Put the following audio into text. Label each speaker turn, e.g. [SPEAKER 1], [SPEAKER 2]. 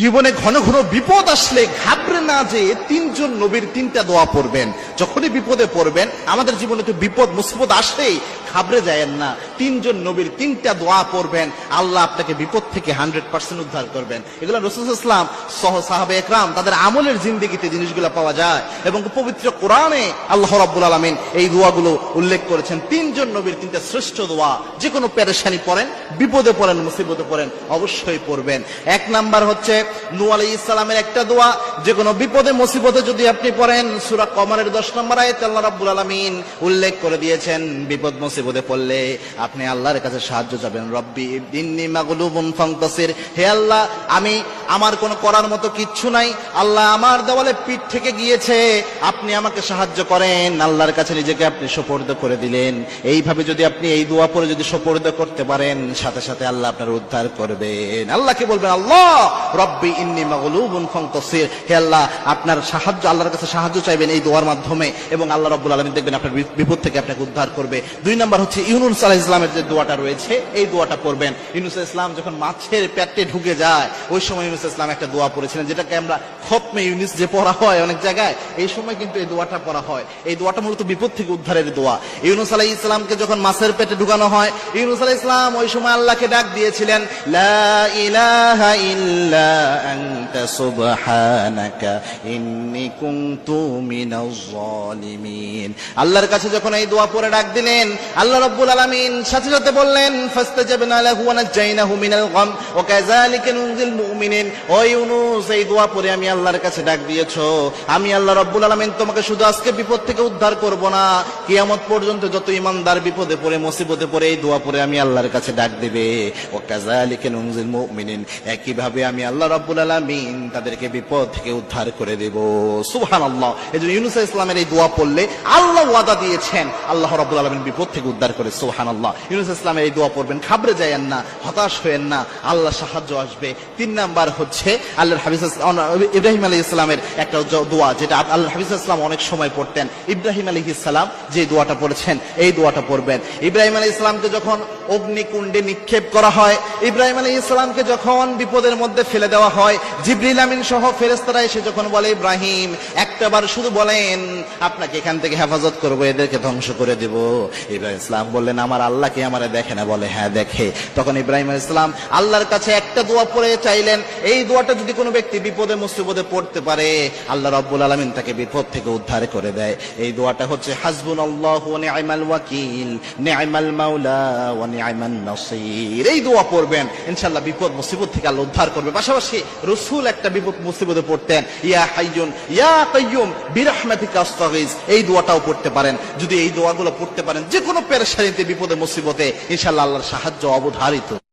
[SPEAKER 1] জীবনে ঘন ঘন বিপদ আসলে ঘাবড়ে না যে তিনজন নবীর তিনটা দোয়া পড়বেন। যখনই বিপদে পড়বেন, আমাদের জীবনে তো বিপদ, মুসিবত আসলেই ঘাবড়ে যায়েন না। তিনজন নবীর তিনটা দোয়া পড়বেন, আল্লাহ আপনাকে বিপদ থেকে হান্ড্রেড পার্সেন্ট উদ্ধার করবেন। এগুলো রসুল ইসলাম সহ সাহাবে একরাম, তাদের আমলের জিন্দিগিতে জিনিসগুলো পাওয়া যায় এবং পবিত্র কোরআনে আল্লাহ রাব্বুল আলামিন এই দোয়াগুলো উল্লেখ করেছেন। তিনজন নবীর তিনটা শ্রেষ্ঠ দোয়া, যে কোনো পেরেশানি পড়েন, বিপদে পড়েন, মুসিবতে পড়েন, অবশ্যই পড়বেন। এক নাম্বার হচ্ছে নু আলাই ইসলামের একটা দোয়া, যে কোনো বিপদে, মুসিবতে যদি আপনি পড়েন, সুরা কমারের দশ নম্বর আয়াত আল্লাহ রাব্বুল আলামিন উল্লেখ করে দিয়েছেন, বিপদ, মুসিবতে পড়লে আপনি আল্লাহর কাছে সাহায্য যাবেন রব্বি ইন্নি মাগলুবুন ফাংতাসির হে আল্লাহ আমি আমার কোনো করার মতো কিচ্ছু নাই। আল্লাহ আমার দেওয়ালে পিঠ থেকে গিয়েছে। আপনি আমাকে সাহায্য করেন। আল্লাহর কাছে নিজেকে আপনি সোপর্দ করে দিলেন। এইভাবে যদি আপনি এই দোয়া পরে যদি সোপর্দ করতে পারেন, সাথে সাথে আল্লাহ আপনার উদ্ধার করবেন। আল্লাহকে বলবেন? আল্লাহ! রব্বি ইন্নি মাগলুবুন ফান্তাসির। হে আল্লাহ, আপনার সাহায্য, আল্লাহর কাছে সাহায্য চাইবেন এই দোয়ার মাধ্যমে এবং আল্লাহ রব্বুল আলামিন দেখবেন আপনার বিপদ থেকে আপনাকে উদ্ধার করবে। দুই নম্বর হচ্ছে ইউনুস আলাহ ইসলামের যে দোয়াটা রয়েছে, এই দোয়াটা পড়বেন। ইউনুস ইসলাম যখন মাছের পেটে ঢুকে যায়, ওই সময় ইউনুস ইসলাম একটা দোয়া পড়েছিলেন, যেটাকে আমরা খতমে ইউনিস যে পড়া হয় অনেক জায়গায়, এই সময় কিন্তু এই দোয়াটা পড়া হয়। এই দোয়াটা মূলত বিপদ থেকে উদ্ধারের দোয়া। ইউনুস আলাই ইসলামকে যখন মাছের পেটে ঢুকানো হয়, ইউনুস আলাহ ইসলাম ওই সময় আল্লাহকে ডাক দিয়েছিলেন, লা ইলাহা ইল্লা সুবহানাকা ইন্নী কুনতু মিনাজ জালিমিন আল্লাহর কাছে যখন এই দোয়া পড়ে ডাক দিলেন, আল্লাহ রাব্বুল আলামিন সাথে সাথে বললেন, ফাস্তাজাবনা লাহু ওয়া নাজাইনাহু মিনাল গাম ওয়া কাযালিকা এই দোয়া পড়ে আমি আল্লাহর কাছে ডাক দিয়েছ। আমি আল্লাহ রাব্বুল তোমাকে শুধু আজকে বিপদ থেকে উদ্ধার করব না, কিয়ামত পর্যন্ত যত ইমানদার বিপদে পড়ে, মুসিবতে পড়ে, এই দোয়া পড়ে আমি আল্লাহর কাছে ডাক দিবে। ও কাযালিকা নুনজিল মুমিনিন একইভাবে আমি আল্লাহ রাব্বুল আলামিন তাদেরকে বিপদ থেকে উদ্ধার করে দেব। সুবহানাল্লাহ। এজন্য ইউনুস ইসলামের এই দোয়া পড়লে আল্লাহ ওয়াদা দিয়েছেন, আল্লাহ রাব্বুল আলামিন বিপদ থেকে উদ্ধার করে। সুবহানাল্লাহ। ইউনুস ইসলামের এই দোয়া পড়বেন, খাবরে যায়েন না, হতাশ হয়েন না আল্লাহ সাহায্য আসবে। তিন নাম্বার হচ্ছে আল্লাহর হাবিজ ইব্রাহিম আলী ইসলামের একটা দোয়া, যেটা আল্লাহ হাবিজ ইসলাম অনেক সময় পড়তেন। ইব্রাহিম আলী ইসলাম যে দোয়াটা পড়েছেন, এই দোয়াটা পড়বেন। ইব্রাহিম আলী ইসলামকে যখন অগ্নিকুণ্ডে নিক্ষেপ করা হয়। ইব্রাহিম আলী ইসলামকে যখন বিপদের মধ্যে ফেলে দেওয়া হয়, জিবরিল আমিন সহ ফেরেস্তারা এসে যখন বলে, ইব্রাহিম একটাবার শুধু বলেন, আপনাকে এখান থেকে হেফাজত করব, এদেরকে ধ্বংস করে দেব। ইব্রাহিম ইসলাম বললেন, আমার আল্লাহকে আমারে দেখে না? বলে হ্যাঁ দেখে। তখন ইব্রাহিম ইসলাম আল্লাহর কাছে একটা দোয়া পড়ে চাইলেন। এই দোয়াটা যদি কোনো ব্যক্তি বিপদে, মুসিবতে পড়তে পারে, আল্লাহ রব্বুল আলমিন তাকে বিপদ থেকে উদ্ধার করে দেয়। এই দোয়াটা হচ্ছে হাসবুন আল্লাহ ওয়াকিল, নিআমাল মাওলা ওয়া নিআমান এই দোয়া পড়বেন। ইনশাল্লাহ বিপদ, মুসিবত থেকে আল্লাহ উদ্ধার করবে। পাশাপাশি রসুল একটা বিপদ, মুসিবতে পড়তেন। ইয়া হাইয়ুন, ইয়া কাইয়ুম, বিরহমাতিকা আস্তাগিজ। এই দোয়াটাও পড়তে পারেন। যদি এই দোয়াগুলো পড়তে পারেন যে কোনো পেরেশানিতে, বিপদে, মুসিবতে ইনশাল্লাহ আল্লাহর সাহায্য অবধারিত।